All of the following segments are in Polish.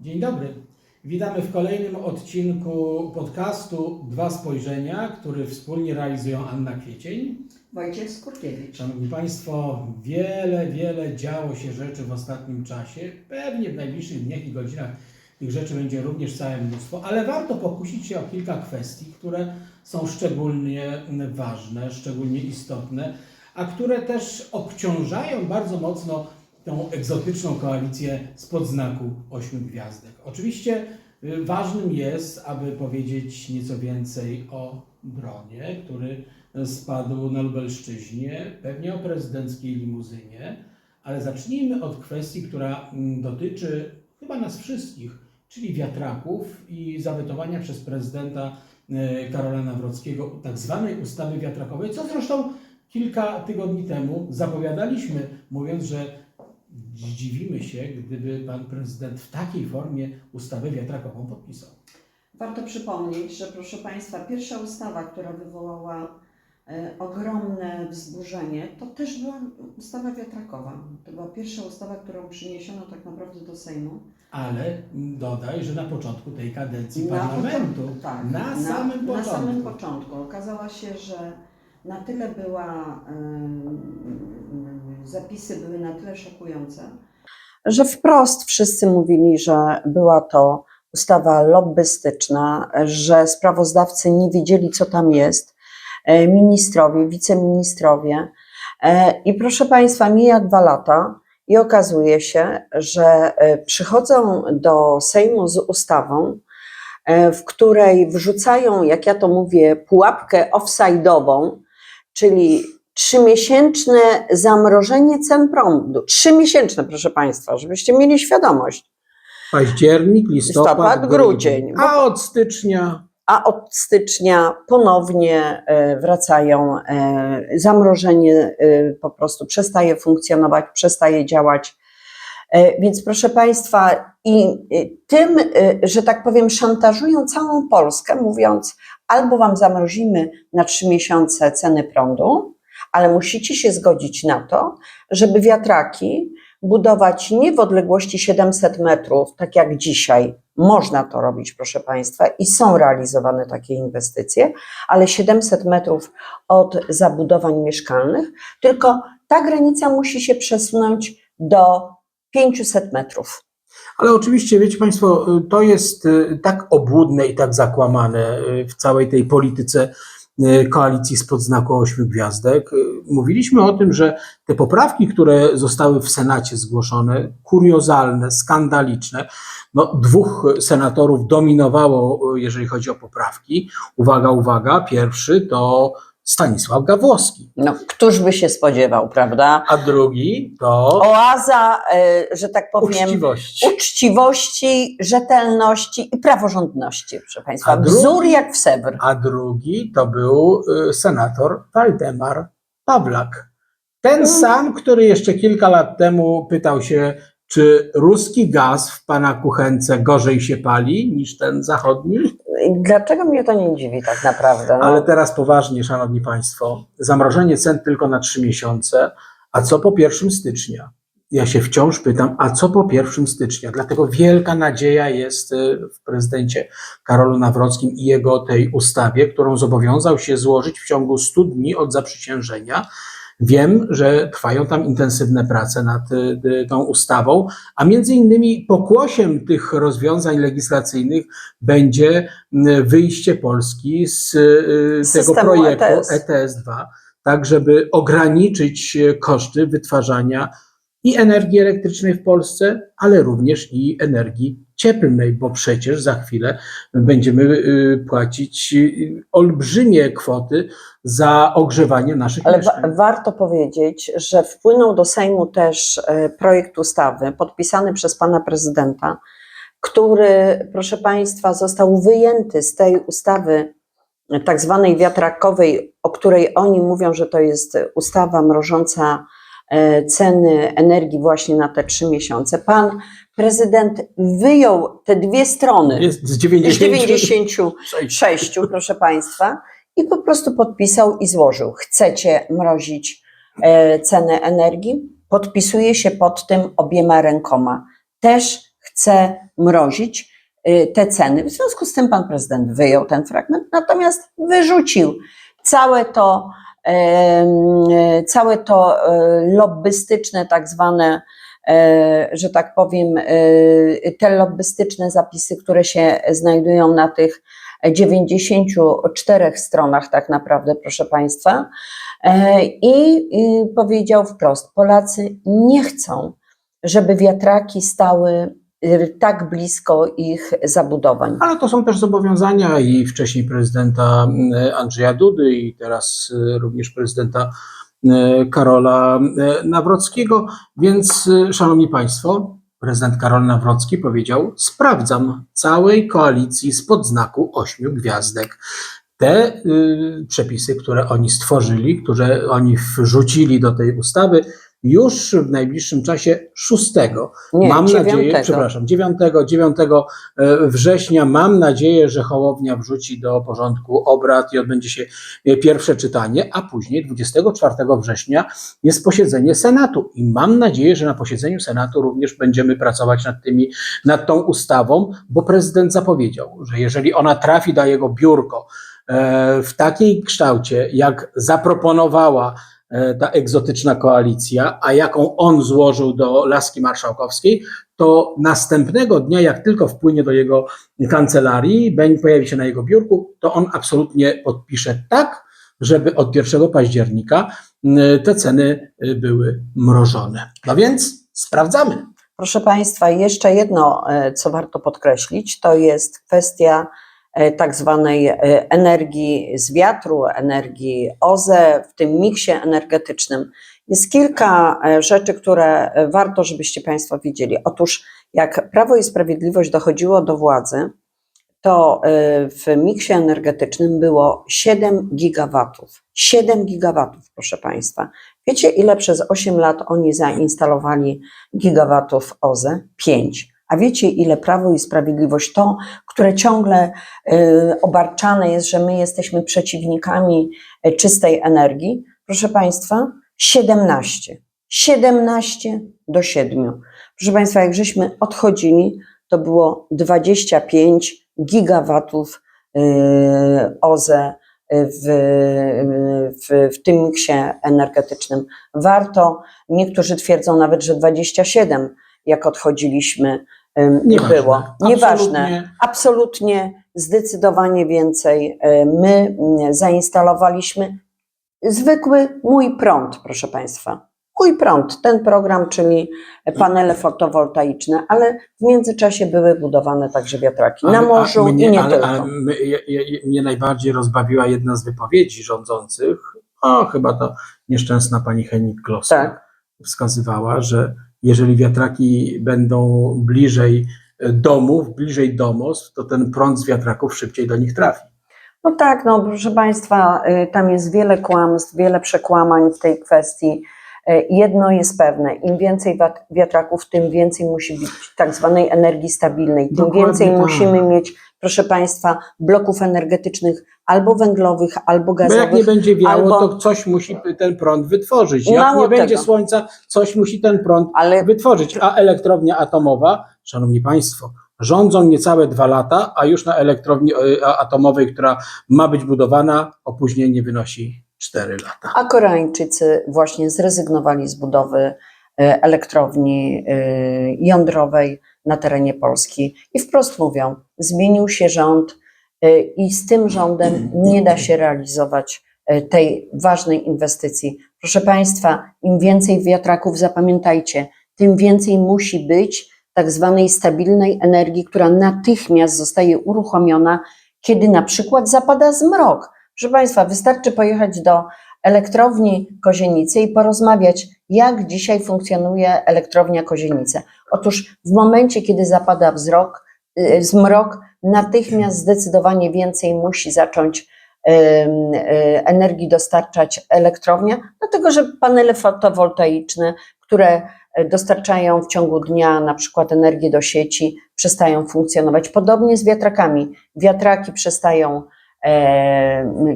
Dzień dobry. Witamy w kolejnym odcinku podcastu Dwa Spojrzenia, który wspólnie realizują Anna Kwiecień. Wojciech Skurkiewicz. Szanowni Państwo, wiele, wiele działo się rzeczy w ostatnim czasie. Pewnie w najbliższych dniach i godzinach tych rzeczy będzie również całe mnóstwo, ale warto pokusić się o kilka kwestii, które są szczególnie ważne, szczególnie istotne, a które też obciążają bardzo mocno tą egzotyczną koalicję spod znaku ośmiu gwiazdek. Oczywiście y, ważnym jest, aby powiedzieć nieco więcej o dronie, który spadł na Lubelszczyźnie, pewnie o prezydenckiej limuzynie, ale zacznijmy od kwestii, która mm, dotyczy chyba nas wszystkich, czyli wiatraków i zawetowania przez prezydenta e, Karola Nawrockiego tak zwanej ustawy wiatrakowej, co zresztą kilka tygodni temu zapowiadaliśmy, mówiąc, że zdziwimy się, gdyby pan prezydent w takiej formie ustawę wiatrakową podpisał. Warto przypomnieć, że proszę Państwa, pierwsza ustawa, która wywołała e, ogromne wzburzenie, to też była ustawa wiatrakowa. To była pierwsza ustawa, którą przyniesiono tak naprawdę do Sejmu. Ale dodaj, że na początku tej kadencji parlamentu, początku, tak, na, samym na początku. samym początku. Okazała się, że na tyle była, em, zapisy były na tyle szokujące, że wprost wszyscy mówili, że była to ustawa lobbystyczna, że sprawozdawcy nie wiedzieli, co tam jest, e, ministrowie, wiceministrowie. E, I proszę Państwa, mija dwa lata i okazuje się, że e, przychodzą do Sejmu z ustawą, w której wrzucają, jak ja to mówię, pułapkę offside'ową, czyli trzymiesięczne zamrożenie cen prądu. Trzymiesięczne, proszę Państwa, żebyście mieli świadomość. Październik, listopad, Listopad, grudzień. A od stycznia A od stycznia ponownie e, wracają, e, zamrożenie e, po prostu przestaje funkcjonować, przestaje działać. Więc proszę Państwa, i tym, że tak powiem, szantażują całą Polskę, mówiąc, albo Wam zamrozimy na trzy miesiące ceny prądu, ale musicie się zgodzić na to, żeby wiatraki budować nie w odległości 700 metrów, tak jak dzisiaj. Można to robić, proszę Państwa, i są realizowane takie inwestycje, ale 700 metrów od zabudowań mieszkalnych, tylko ta granica musi się przesunąć do 500 metrów. Ale oczywiście, wiecie Państwo, to jest y, tak obłudne i tak zakłamane y, w całej tej polityce koalicji spod znaku ośmiu gwiazdek. Y, Mówiliśmy o tym, że te poprawki, które zostały w Senacie zgłoszone, kuriozalne, skandaliczne, no, dwóch senatorów dominowało, y, jeżeli chodzi o poprawki. Uwaga, uwaga, pierwszy to Stanisław Gawłowski, No, któż by się spodziewał, prawda? a drugi to Oaza, e, że tak powiem, uczciwość. uczciwości, rzetelności i praworządności, proszę Państwa. A drugi- Wzór jak w Sewr. a drugi to był y, senator Waldemar Pawlak. Ten Mm. sam, który jeszcze kilka lat temu pytał się, czy ruski gaz w pana kuchence gorzej się pali niż ten zachodni. Dlaczego mnie to nie dziwi tak naprawdę? No, Ale teraz poważnie, szanowni państwo, zamrożenie cen tylko na trzy miesiące, a co po 1 stycznia? Ja się wciąż pytam, a co po 1 stycznia? Dlatego wielka nadzieja jest y, w prezydencie Karolu Nawrockim i jego tej ustawie, którą zobowiązał się złożyć w ciągu 100 dni od zaprzysiężenia. Wiem, że trwają tam intensywne prace nad y, y, tą ustawą, a między innymi pokłosiem tych rozwiązań legislacyjnych będzie wyjście Polski z y, Z tego systemu projektu ETS. ETS-2, tak żeby ograniczyć koszty wytwarzania i energii elektrycznej w Polsce, ale również i energii cieplnej, bo przecież za chwilę będziemy płacić olbrzymie kwoty za ogrzewanie naszych Ale wa- mieszkań. warto powiedzieć, że wpłynął do Sejmu też e, projekt ustawy podpisany przez pana prezydenta, który, proszę państwa, został wyjęty z tej ustawy e, tak zwanej wiatrakowej, o której oni mówią, że to jest ustawa mrożąca e, ceny energii właśnie na te trzy miesiące. Pan prezydent wyjął te dwie strony Jest z z 90, 96, proszę Państwa, i po prostu podpisał i złożył. Chcecie mrozić e, cenę energii? Podpisuje się pod tym obiema rękoma. Też chce mrozić y, te ceny. W związku z tym pan prezydent wyjął ten fragment, natomiast wyrzucił całe to, e, całe to e, lobbystyczne, tak zwane, e, że tak powiem, e, te lobbystyczne zapisy, które się znajdują na tych 94 stronach, tak naprawdę, proszę Państwa. E, I powiedział wprost: Polacy nie chcą, żeby wiatraki stały y, tak blisko ich zabudowań. Ale to są też zobowiązania i wcześniej prezydenta e, Andrzeja Dudy i teraz e, również prezydenta Karola Nawrockiego. Więc, szanowni państwo, prezydent Karol Nawrocki powiedział: Sprawdzam całej koalicji spod znaku ośmiu gwiazdek. Te y, przepisy, które oni stworzyli, które oni wrzucili do tej ustawy, już w najbliższym czasie 6 Nie, mam nadzieję, dziewiątego. przepraszam, 9, 9 e, września. Mam nadzieję, że Hołownia wrzuci do porządku obrad i odbędzie się e, pierwsze czytanie, a później 24 września jest posiedzenie Senatu. I mam nadzieję, że na posiedzeniu Senatu również będziemy pracować nad tymi, nad tą ustawą, bo prezydent zapowiedział, że jeżeli ona trafi do jego biurko e, w takiej kształcie, jak zaproponowała ta egzotyczna koalicja, a jaką on złożył do Laski Marszałkowskiej, to następnego dnia, jak tylko wpłynie do jego kancelarii, pojawi się na jego biurku, to on absolutnie podpisze tak, żeby od 1 października te ceny y, były mrożone. No więc sprawdzamy. Proszę Państwa, jeszcze jedno, e, co warto podkreślić, to jest kwestia e, tak zwanej e, energii z wiatru, energii OZE w tym miksie energetycznym. Jest kilka e, rzeczy, które e, warto, żebyście Państwo wiedzieli. Otóż, jak Prawo i Sprawiedliwość dochodziło do władzy, to e, w miksie energetycznym było 7 gigawatów. 7 gigawatów, proszę Państwa. Wiecie, ile przez 8 lat oni zainstalowali gigawatów OZE? 5. A wiecie, ile Prawo i Sprawiedliwość, to, które ciągle y, obarczane jest, że my jesteśmy przeciwnikami y, czystej energii? Proszę Państwa, 17. 17 do 7. Proszę Państwa, jak żeśmy odchodzili, to było 25 gigawatów y, OZE w, w, w tym miksie energetycznym. Warto, niektórzy twierdzą nawet, że 27, jak odchodziliśmy, ym, Nieważne. było. Nieważne. Absolutnie. Absolutnie, zdecydowanie więcej. Y, My mm, zainstalowaliśmy zwykły mój prąd, proszę Państwa. Mój prąd, ten program, czyli panele fotowoltaiczne, ale w międzyczasie były budowane także wiatraki na morzu mnie, i nie ale, tylko. Ale my, je, je, mnie najbardziej rozbawiła jedna z wypowiedzi rządzących, o chyba to nieszczęsna pani Henik Klosek, Tak. wskazywała, że jeżeli wiatraki będą bliżej e, domów, bliżej domostw, to ten prąd z wiatraków szybciej do nich trafi. No tak, no proszę Państwa, y, tam jest wiele kłamstw, wiele przekłamań w tej kwestii. Y, Jedno jest pewne, im więcej wiatraków, tym więcej musi być tak zwanej energii stabilnej, tym Dokładnie więcej tak. musimy mieć, proszę Państwa, bloków energetycznych albo węglowych, albo Bo jak nie gazowych. będzie wiało, albo- to coś musi ten prąd wytworzyć. Jak Mało nie będzie tego. słońca, coś musi ten prąd Ale wytworzyć. A elektrownia atomowa, szanowni państwo, rządzą niecałe dwa lata, a już na elektrowni e, atomowej, która ma być budowana, opóźnienie wynosi 4 lata. A Koreańczycy właśnie zrezygnowali z budowy e, elektrowni e, jądrowej na terenie Polski i wprost mówią, zmienił się rząd e, i z tym rządem nie da się realizować tej ważnej inwestycji. Proszę Państwa, im więcej wiatraków, zapamiętajcie, tym więcej musi być tak zwanej stabilnej energii, która natychmiast zostaje uruchomiona, kiedy na przykład zapada zmrok. Proszę Państwa, wystarczy pojechać do elektrowni Kozienice i porozmawiać, jak dzisiaj funkcjonuje elektrownia Kozienice. Otóż w momencie, kiedy zapada wzrok, y, zmrok, natychmiast zdecydowanie więcej musi zacząć y, energii dostarczać elektrownia, dlatego że panele fotowoltaiczne, które y, dostarczają w ciągu dnia na przykład energię do sieci, przestają funkcjonować. Podobnie z wiatrakami. Wiatraki przestają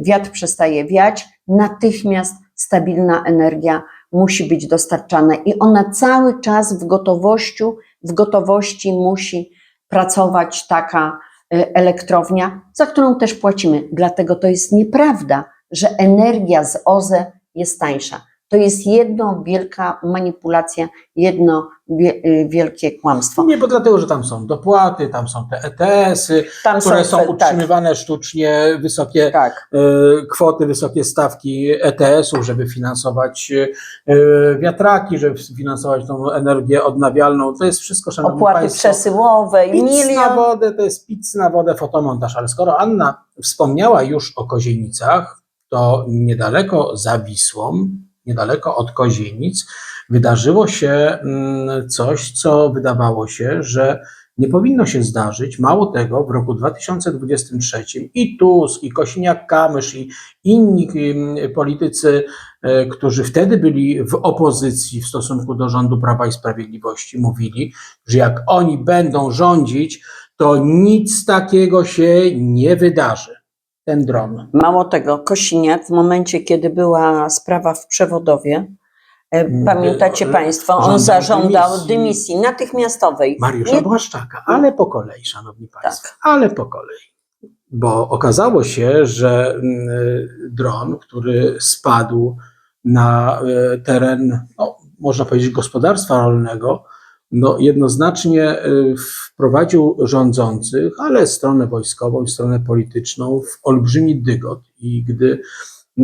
wiatr przestaje wiać, natychmiast stabilna energia musi być dostarczana i ona cały czas w gotowościu w gotowości musi pracować taka y, elektrownia, za którą też płacimy. Dlatego to jest nieprawda, że energia z OZE jest tańsza. To jest jedno wielka manipulacja, jedno wielkie kłamstwo. Nie, bo dlatego, że tam są dopłaty, tam są te ETS-y, Tam które są tak, utrzymywane sztucznie, wysokie tak. e, kwoty, wysokie stawki ETS-ów, żeby finansować e, wiatraki, żeby finansować tą energię odnawialną. To jest wszystko, szanowni Opłaty państwo, przesyłowe, pic na milion. wodę, to jest pic na wodę, fotomontaż. Ale skoro Anna wspomniała już o Kozienicach, to niedaleko za Wisłą, niedaleko od Kozienic, wydarzyło się mm, coś, co wydawało się, że nie powinno się zdarzyć. Mało tego, w roku 2023 i Tusk, i Kosiniak-Kamysz, i inni mm, politycy, e, którzy wtedy byli w opozycji w stosunku do rządu Prawa i Sprawiedliwości, mówili, że jak oni będą rządzić, to nic takiego się nie wydarzy. Ten dron. Mało tego, Kosiniak w momencie, kiedy była sprawa w Przewodowie, e, Mm, pamiętacie e, Państwo, on żądał zażądał dymisji. dymisji natychmiastowej. Mariusza Nie- Błaszczaka, ale po kolei, szanowni państwo, Tak. ale po kolei. Bo okazało się, że mm, dron, który spadł na e, teren, no, można powiedzieć, gospodarstwa rolnego, no, jednoznacznie e, wprowadził rządzących, ale stronę wojskową i stronę polityczną w olbrzymi dygot. I gdy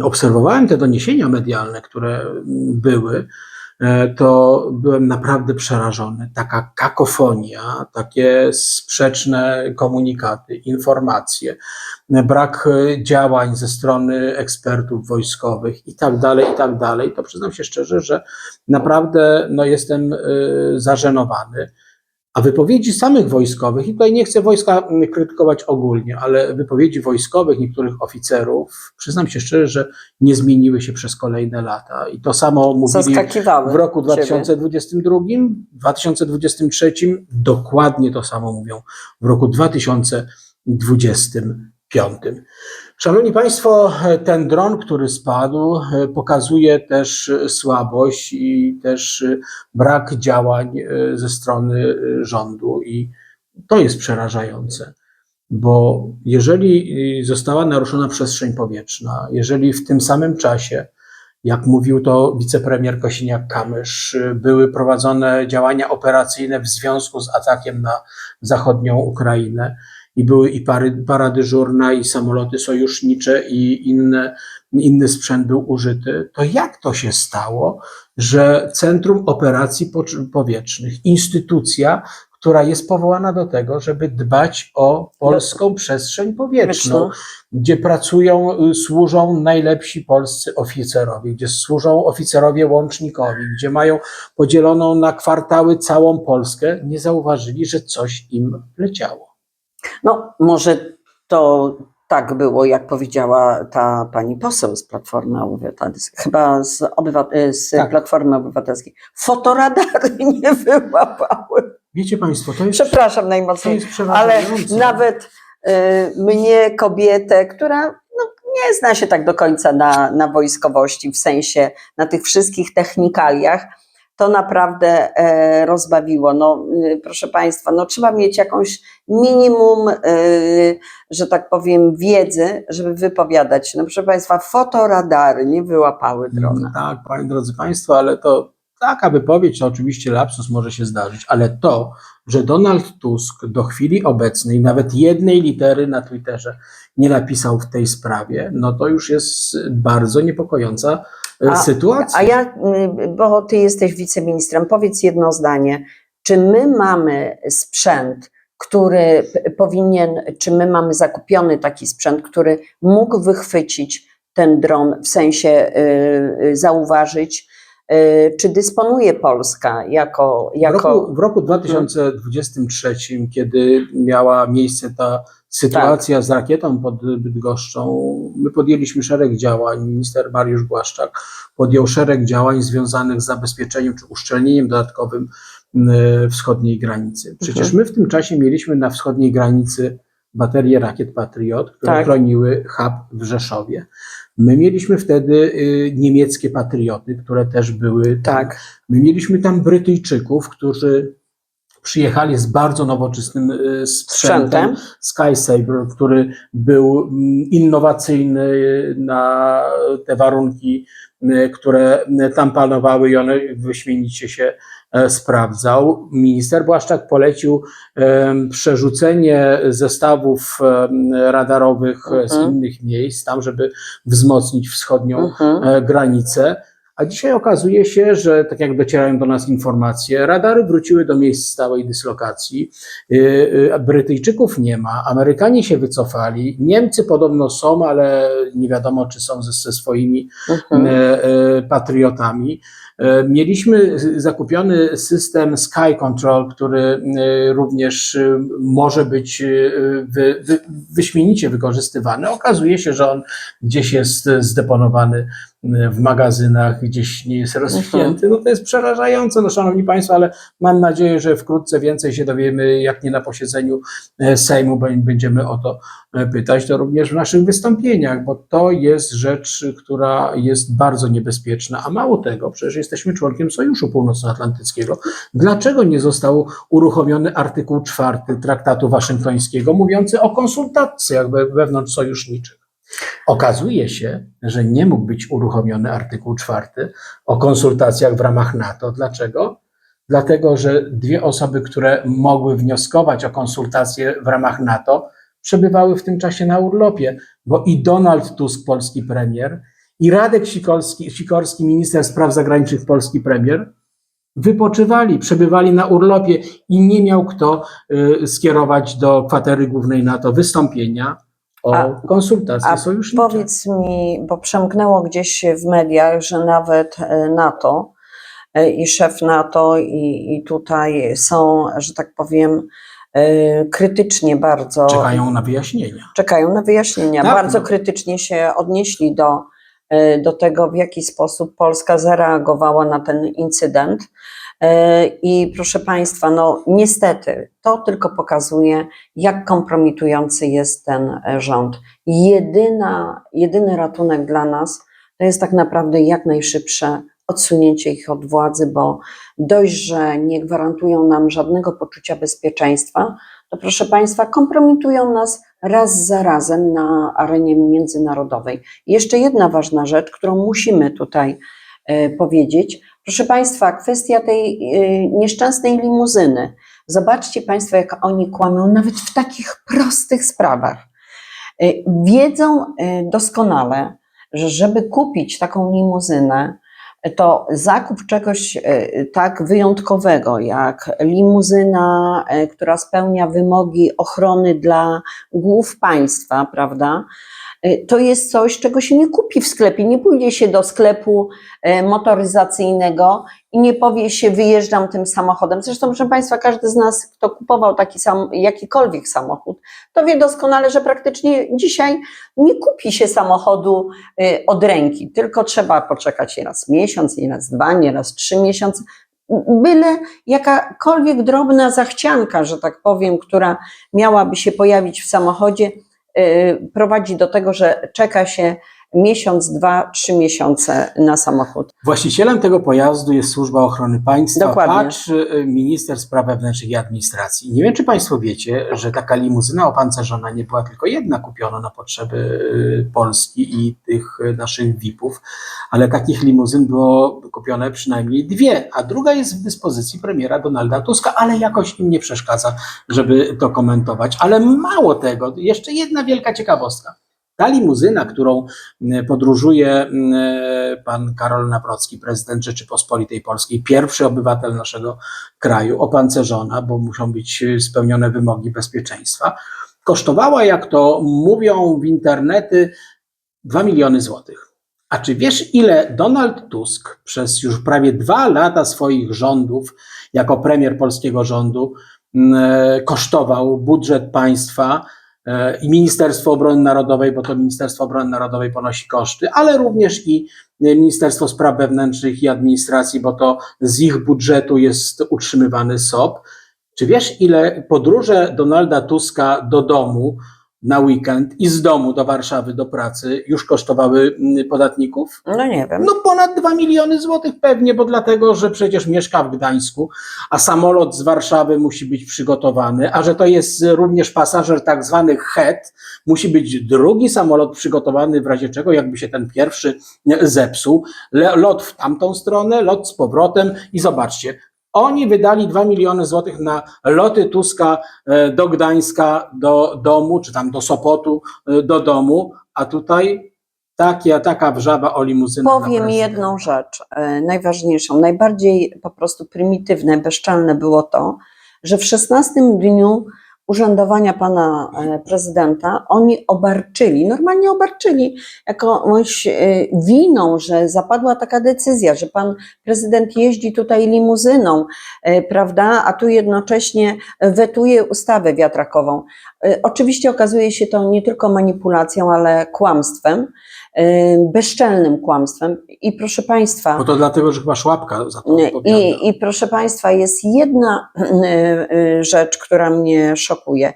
obserwowałem te doniesienia medialne, które mm, były, to byłem naprawdę przerażony. Taka kakofonia, takie sprzeczne komunikaty, informacje, brak e, działań ze strony ekspertów wojskowych i tak dalej, i tak dalej. To przyznam się szczerze, że naprawdę no, jestem e, zażenowany. A wypowiedzi samych wojskowych, i tutaj nie chcę wojska mm, krytykować ogólnie, ale wypowiedzi wojskowych niektórych oficerów, przyznam się szczerze, że nie zmieniły się przez kolejne lata. I to samo mówili w roku ciebie. 2022, 2023 dokładnie to samo mówią w roku 2025. Szanowni Państwo, ten dron, który spadł, pokazuje też słabość i też brak działań ze strony rządu i to jest przerażające. Bo jeżeli została naruszona przestrzeń powietrzna, jeżeli w tym samym czasie jak mówił to wicepremier Kosiniak-Kamysz, były prowadzone działania operacyjne w związku z atakiem na zachodnią Ukrainę i były i pary, para dyżurna, i samoloty sojusznicze, i inne, inny sprzęt był użyty, to jak to się stało, że Centrum Operacji Powietrznych, instytucja, która jest powołana do tego, żeby dbać o polską przestrzeń powietrzną, gdzie pracują, służą najlepsi polscy oficerowie, gdzie służą oficerowie łącznikowi, gdzie mają podzieloną na kwartały całą Polskę, nie zauważyli, że coś im leciało. No, może to tak było, jak powiedziała ta pani poseł z Platformy Obywatelskiej, chyba z, obywa- z Tak. Platformy Obywatelskiej. Fotoradary nie wyłapały. Wiecie Państwo, to jest, Przepraszam najmocniej, ale nawet y, mnie, kobietę, która no, nie zna się tak do końca na, na wojskowości, w sensie na tych wszystkich technikaliach, to naprawdę e, rozbawiło. No, y, proszę Państwa, no, trzeba mieć jakąś minimum, y, że tak powiem, wiedzy, żeby wypowiadać się. No, proszę Państwa, fotoradary nie wyłapały drona. Tak, panie, drodzy Państwo, ale to taka wypowiedź, to oczywiście lapsus może się zdarzyć, ale to, że Donald Tusk do chwili obecnej nawet jednej litery na Twitterze nie napisał w tej sprawie, no to już jest bardzo niepokojąca A- sytuacja. A ja, y, bo ty jesteś wiceministrem, powiedz jedno zdanie. Czy my mamy sprzęt, który powinien, czy my mamy zakupiony taki sprzęt, który mógł wychwycić ten dron, w sensie y, y, zauważyć, czy dysponuje Polska jako. W jako roku, w roku 2023, kiedy miała miejsce ta sytuacja z rakietą pod Bydgoszczą, my podjęliśmy szereg działań. Minister Mariusz Błaszczak podjął szereg działań związanych z zabezpieczeniem czy uszczelnieniem dodatkowym wschodniej granicy. Przecież my w tym czasie mieliśmy na wschodniej granicy baterie rakiet Patriot, które Tak. chroniły hub w Rzeszowie. My mieliśmy wtedy y, niemieckie patrioty, które też były tam. tak, My mieliśmy tam Brytyjczyków, którzy przyjechali z bardzo nowoczesnym y, sprzętem. Sprzętem. SkySaber, który był mm, innowacyjny na te warunki, y, które tam panowały i one wyśmienicie się e, sprawdzał. Minister Błaszczak polecił przerzucenie zestawów radarowych e, z Mhm. innych miejsc, tam, żeby wzmocnić wschodnią Mhm. e, granicę. A dzisiaj okazuje się, że tak jak docierają do nas informacje, radary wróciły do miejsc stałej dyslokacji. Y, y, Brytyjczyków nie ma, Amerykanie się wycofali, Niemcy podobno są, ale nie wiadomo, czy są ze, ze swoimi Mhm. e, patriotami. E, Mieliśmy zakupiony system Sky Control, który e, również e, może być wy, wy, wyśmienicie wykorzystywany. Okazuje się, że on gdzieś jest zdeponowany w magazynach, gdzieś nie jest rozwinięty. No to jest przerażające, no szanowni państwo, ale mam nadzieję, że wkrótce więcej się dowiemy, jak nie na posiedzeniu Sejmu bę- będziemy o to pytać, to również w naszych wystąpieniach, bo to jest rzecz, która jest bardzo niebezpieczna. A mało tego, przecież jesteśmy członkiem Sojuszu Północnoatlantyckiego. Dlaczego nie został uruchomiony artykuł czwarty Traktatu Waszyngtońskiego mówiący o konsultacjach we- wewnątrz sojuszniczych? Okazuje się, że nie mógł być uruchomiony artykuł czwarty o konsultacjach w ramach NATO. Dlaczego? Dlatego, że dwie osoby, które mogły wnioskować o konsultacje w ramach NATO, przebywały w tym czasie na urlopie, bo i Donald Tusk, polski premier, i Radek Sikorski, Sikorski minister spraw zagranicznych, polski premier, wypoczywali, przebywali na urlopie i nie miał kto y, skierować do kwatery głównej NATO wystąpienia o A- konsultacje a. Powiedz mi, bo przemknęło gdzieś w mediach, że nawet e, NATO e, i szef NATO i, i tutaj są, że tak powiem, krytycznie bardzo Czekają na wyjaśnienia. czekają na wyjaśnienia. Tak, Bardzo no. krytycznie się odnieśli do, do tego, w jaki sposób Polska zareagowała na ten incydent. E, I proszę Państwa, no niestety to tylko pokazuje, jak kompromitujący jest ten e, rząd. Jedyna, jedyny ratunek dla nas to jest tak naprawdę jak najszybsze odsunięcie ich od władzy, bo dość, że nie gwarantują nam żadnego poczucia bezpieczeństwa, to proszę Państwa, kompromitują nas raz za razem na arenie międzynarodowej. Jeszcze jedna ważna rzecz, którą musimy tutaj e, powiedzieć. Proszę Państwa, kwestia tej e, nieszczęsnej limuzyny. Zobaczcie Państwo, jak oni kłamią nawet w takich prostych sprawach. E, Wiedzą doskonale, że żeby kupić taką limuzynę, to zakup czegoś e, tak wyjątkowego, jak limuzyna, e, która spełnia wymogi ochrony dla głów państwa, prawda? E, To jest coś, czego się nie kupi w sklepie. Nie pójdzie się do sklepu e, motoryzacyjnego i nie powie się, wyjeżdżam tym samochodem. Zresztą, proszę Państwa, każdy z nas, kto kupował taki sam, jakikolwiek samochód, to wie doskonale, że praktycznie dzisiaj nie kupi się samochodu y, od ręki, tylko trzeba poczekać nieraz miesiąc, nieraz dwa, nieraz trzy miesiące. Byle jakakolwiek drobna zachcianka, że tak powiem, która miałaby się pojawić w samochodzie, y, prowadzi do tego, że czeka się miesiąc, dwa, trzy miesiące na samochód. Właścicielem tego pojazdu jest Służba Ochrony Państwa, Dokładnie. patrz y, minister spraw wewnętrznych i administracji. Nie wiem, czy Państwo wiecie, że taka limuzyna opancerzona nie była tylko jedna kupiona na potrzeby y, Polski i tych y, naszych VIP-ów, ale takich limuzyn było kupione przynajmniej dwie, a druga jest w dyspozycji premiera Donalda Tuska, ale jakoś im nie przeszkadza, żeby to komentować. Ale mało tego, jeszcze jedna wielka ciekawostka. Ta limuzyna, którą podróżuje pan Karol Nawrocki, prezydent Rzeczypospolitej Polskiej, pierwszy obywatel naszego kraju, opancerzona, bo muszą być y, spełnione wymogi bezpieczeństwa, kosztowała, jak to mówią w internety, 2 miliony złotych. A czy wiesz, ile Donald Tusk przez już prawie dwa lata swoich rządów, jako premier polskiego rządu, m, kosztował budżet państwa e, i Ministerstwo Obrony Narodowej, bo to Ministerstwo Obrony Narodowej ponosi koszty, ale również i e, Ministerstwo Spraw Wewnętrznych i Administracji, bo to z ich budżetu jest utrzymywany SOP. Czy wiesz, ile podróże Donalda Tuska do domu na weekend i z domu do Warszawy, do pracy już kosztowały mm, podatników? No nie wiem. No ponad 2 miliony złotych pewnie, bo dlatego, że przecież mieszka w Gdańsku, a samolot z Warszawy musi być przygotowany, a że to jest również pasażer tak zwany HET, musi być drugi samolot przygotowany w razie czego, jakby się ten pierwszy zepsuł. Lot w tamtą stronę, lot z powrotem i zobaczcie, oni wydali 2 miliony złotych na loty Tuska e, do Gdańska, do domu, czy tam do Sopotu, e, do domu, a tutaj taka, taka wrzawa o limuzynę. Powiem jedną rzecz, e, najważniejszą, najbardziej po prostu prymitywne, bezczelne było to, że w 16 dniu urzędowania pana e, prezydenta oni obarczyli, normalnie obarczyli jakąś e, winą, że zapadła taka decyzja, że pan prezydent jeździ tutaj limuzyną, e, prawda, a tu jednocześnie wetuje ustawę wiatrakową. Oczywiście okazuje się to nie tylko manipulacją, ale kłamstwem, bezczelnym kłamstwem. I proszę Państwa, Bo to dlatego, że chyba szłapka za to odpowiada. i, I proszę Państwa, jest jedna y, y, rzecz, która mnie szokuje.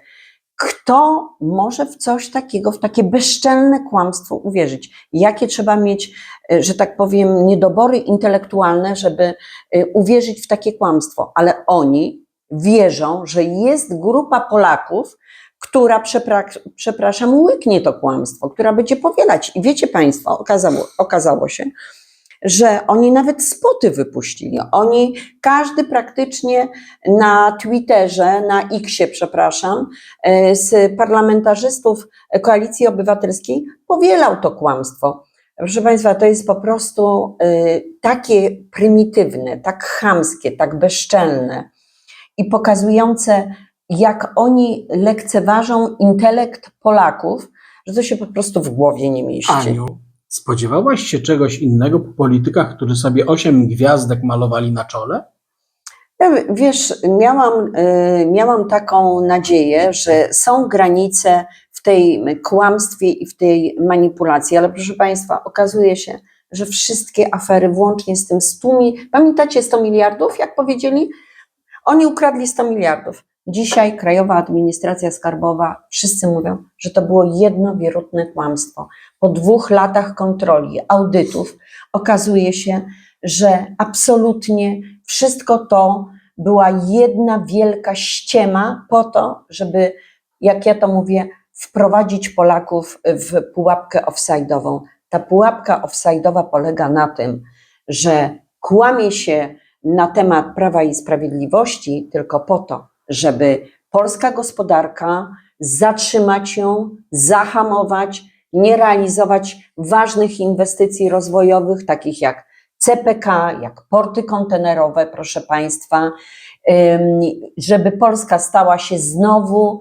Kto może w coś takiego, w takie bezczelne kłamstwo uwierzyć? Jakie trzeba mieć, y, że tak powiem, niedobory intelektualne, żeby y, uwierzyć w takie kłamstwo? Ale oni wierzą, że jest grupa Polaków, która, przepra- przepraszam, łyknie to kłamstwo, która będzie powielać. I wiecie Państwo, okazało, okazało się, że oni nawet spoty wypuścili. Oni, każdy praktycznie na Twitterze, na Xie, przepraszam, e, z parlamentarzystów Koalicji Obywatelskiej powielał to kłamstwo. Proszę Państwa, to jest po prostu e, takie prymitywne, tak chamskie, tak bezczelne i pokazujące, jak oni lekceważą intelekt Polaków, że to się po prostu w głowie nie mieści. Aniu, spodziewałaś się czegoś innego po politykach, którzy sobie osiem gwiazdek malowali na czole? Wiesz, miałam, y, miałam taką nadzieję, że są granice w tej kłamstwie i w tej manipulacji, ale proszę Państwa, okazuje się, że wszystkie afery, włącznie z tym 100 mi- pamiętacie 100 miliardów, jak powiedzieli? Oni ukradli 100 miliardów. Dzisiaj Krajowa Administracja Skarbowa, wszyscy mówią, że to było jedno wierutne kłamstwo. Po dwóch latach kontroli, audytów, okazuje się, że absolutnie wszystko to była jedna wielka ściema po to, żeby, jak ja to mówię, wprowadzić Polaków w pułapkę offside'ową. Ta pułapka offside'owa polega na tym, że kłamie się na temat prawa i sprawiedliwości tylko po to, żeby polska gospodarka zatrzymać ją, zahamować, nie realizować ważnych inwestycji rozwojowych, takich jak CPK, jak porty kontenerowe, proszę Państwa, żeby Polska stała się znowu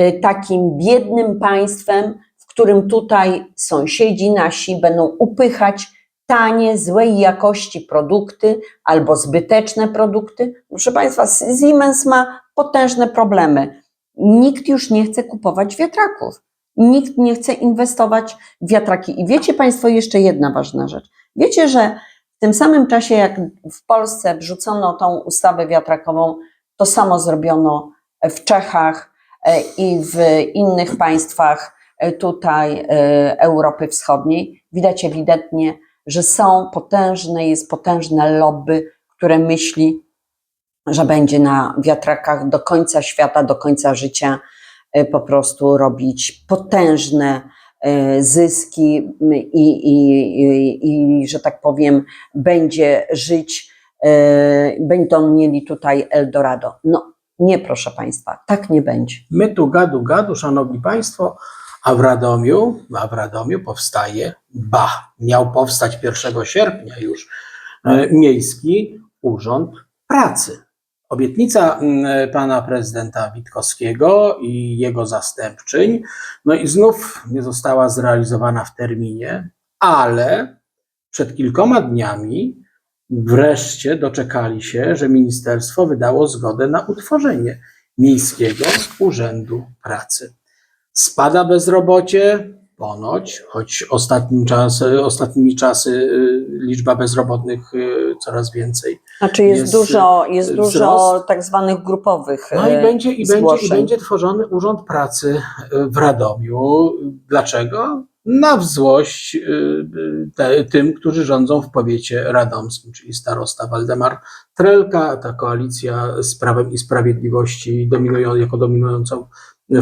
y, takim biednym państwem, w którym tutaj sąsiedzi nasi będą upychać tanie, złej jakości produkty albo zbyteczne produkty. Proszę Państwa, Siemens ma potężne problemy. Nikt już nie chce kupować wiatraków. Nikt nie chce inwestować w wiatraki. I wiecie Państwo jeszcze jedna ważna rzecz. Wiecie, że w tym samym czasie, jak w Polsce wrzucono tą ustawę wiatrakową, to samo zrobiono w Czechach e, i w innych państwach e, tutaj e, Europy Wschodniej. Widać ewidentnie, że są potężne, jest potężne lobby, które myśli, że będzie na wiatrakach do końca świata, do końca życia e, po prostu robić potężne e, zyski m, i, i, i, i że tak powiem, będzie żyć, będą mieli tutaj Eldorado. No nie, proszę Państwa, tak nie będzie. My tu gadu gadu, szanowni państwo, a w Radomiu, a w Radomiu powstaje, ba, miał powstać 1 sierpnia już, Miejski Urząd Pracy. Obietnica mm, pana prezydenta Witkowskiego i jego zastępczyń, no i znów nie została zrealizowana w terminie, ale przed kilkoma dniami wreszcie doczekali się, że ministerstwo wydało zgodę na utworzenie Miejskiego Urzędu Pracy. Spada bezrobocie, ponoć, choć ostatnim czas, ostatnimi czasy y, liczba bezrobotnych y, coraz więcej. Znaczy jest, Jest, dużo, jest wzrost. dużo tak zwanych grupowych No i będzie, i, będzie, i będzie tworzony Urząd Pracy y, w Radomiu. Dlaczego? Na złość y, y, te, tym, którzy rządzą w powiecie radomskim, czyli starosta Waldemar Trelka, ta koalicja z Prawem i Sprawiedliwości dominują, jako dominującą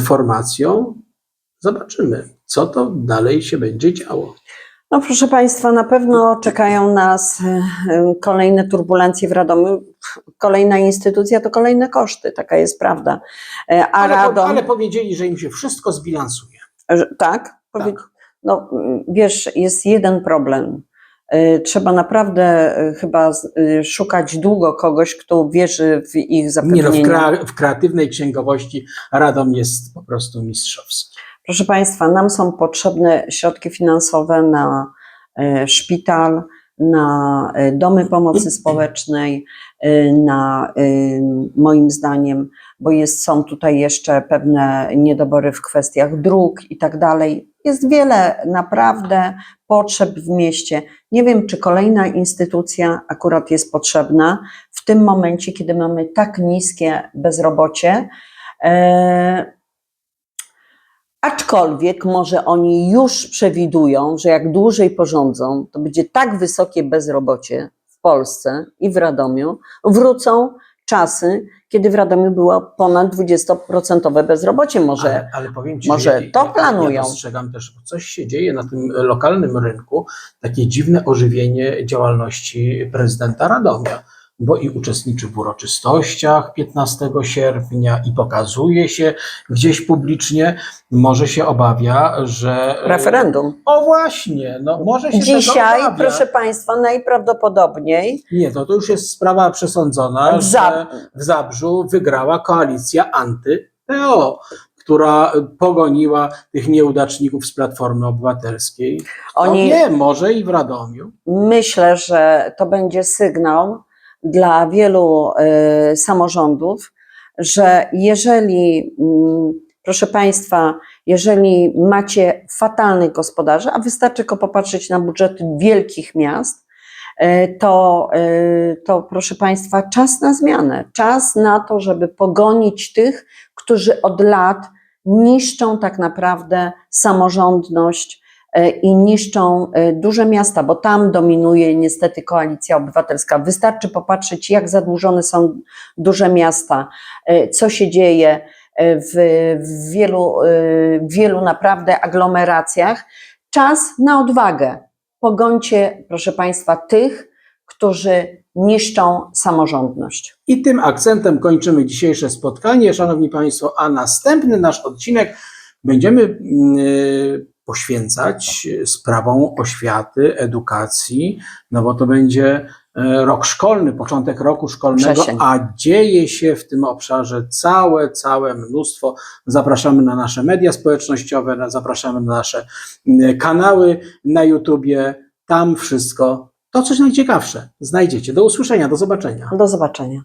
formacją. Zobaczymy, co to dalej się będzie działo. No proszę Państwa, na pewno czekają nas e, kolejne turbulencje w Radomiu. Kolejna instytucja to kolejne koszty, taka jest prawda. E, A Ale, Radom, ale powiedzieli, że im się wszystko zbilansuje. że- tak, Tak. no wiesz, jest jeden problem. E, Trzeba naprawdę chyba szukać długo kogoś, kto wierzy w ich Nie no, w, krea, w kreatywnej księgowości Radom jest po prostu mistrzowski. Proszę Państwa, nam są potrzebne środki finansowe na e, szpital, na e, domy pomocy społecznej, e, na moim zdaniem, bo jest, są tutaj jeszcze pewne niedobory w kwestiach dróg i tak dalej. Jest wiele naprawdę potrzeb w mieście. Nie wiem, czy kolejna instytucja akurat jest potrzebna w tym momencie, kiedy mamy tak niskie bezrobocie. Aczkolwiek może oni już przewidują, że jak dłużej porządzą, to będzie tak wysokie bezrobocie w Polsce i w Radomiu, wrócą czasy, kiedy w Radomiu było ponad 20% bezrobocie. Może ale, ale powiem ci, może że ja, to ja, planują. Ja dostrzegam też, bo coś się dzieje na tym lokalnym rynku, takie dziwne ożywienie działalności prezydenta Radomia, bo i uczestniczy w uroczystościach 15 sierpnia i pokazuje się gdzieś publicznie, może się obawia, że... referendum. O właśnie, no może się tego Dzisiaj, obawia. proszę Państwa, najprawdopodobniej Nie, to, to już jest sprawa przesądzona, W Zab- że w Zabrzu wygrała koalicja anty-PO, która pogoniła tych nieudaczników z Platformy Obywatelskiej. Oni... oni, No nie, może i w Radomiu. myślę, że to będzie sygnał dla wielu y, samorządów, że jeżeli, mm, proszę Państwa, jeżeli macie fatalnych gospodarzy, a wystarczy tylko popatrzeć na budżety wielkich miast, y, to, y, to proszę Państwa, czas na zmianę, czas na to, żeby pogonić tych, którzy od lat niszczą tak naprawdę samorządność e, i niszczą e, duże miasta, bo tam dominuje niestety koalicja obywatelska. Wystarczy popatrzeć, jak zadłużone są duże miasta, e, co się dzieje e, w, wielu, e, w wielu naprawdę aglomeracjach. Czas na odwagę. Pogońcie, proszę Państwa, tych, którzy niszczą samorządność. I tym akcentem kończymy dzisiejsze spotkanie, Szanowni Państwo, a następny nasz odcinek będziemy mm, poświęcać sprawom oświaty, edukacji, no bo to będzie e, rok szkolny, początek roku szkolnego, Wrzesień. a dzieje się w tym obszarze całe, całe mnóstwo. Zapraszamy na nasze media społecznościowe, zapraszamy na nasze kanały na YouTubie. Tam wszystko, to coś najciekawsze znajdziecie. Do usłyszenia, do zobaczenia. Do zobaczenia.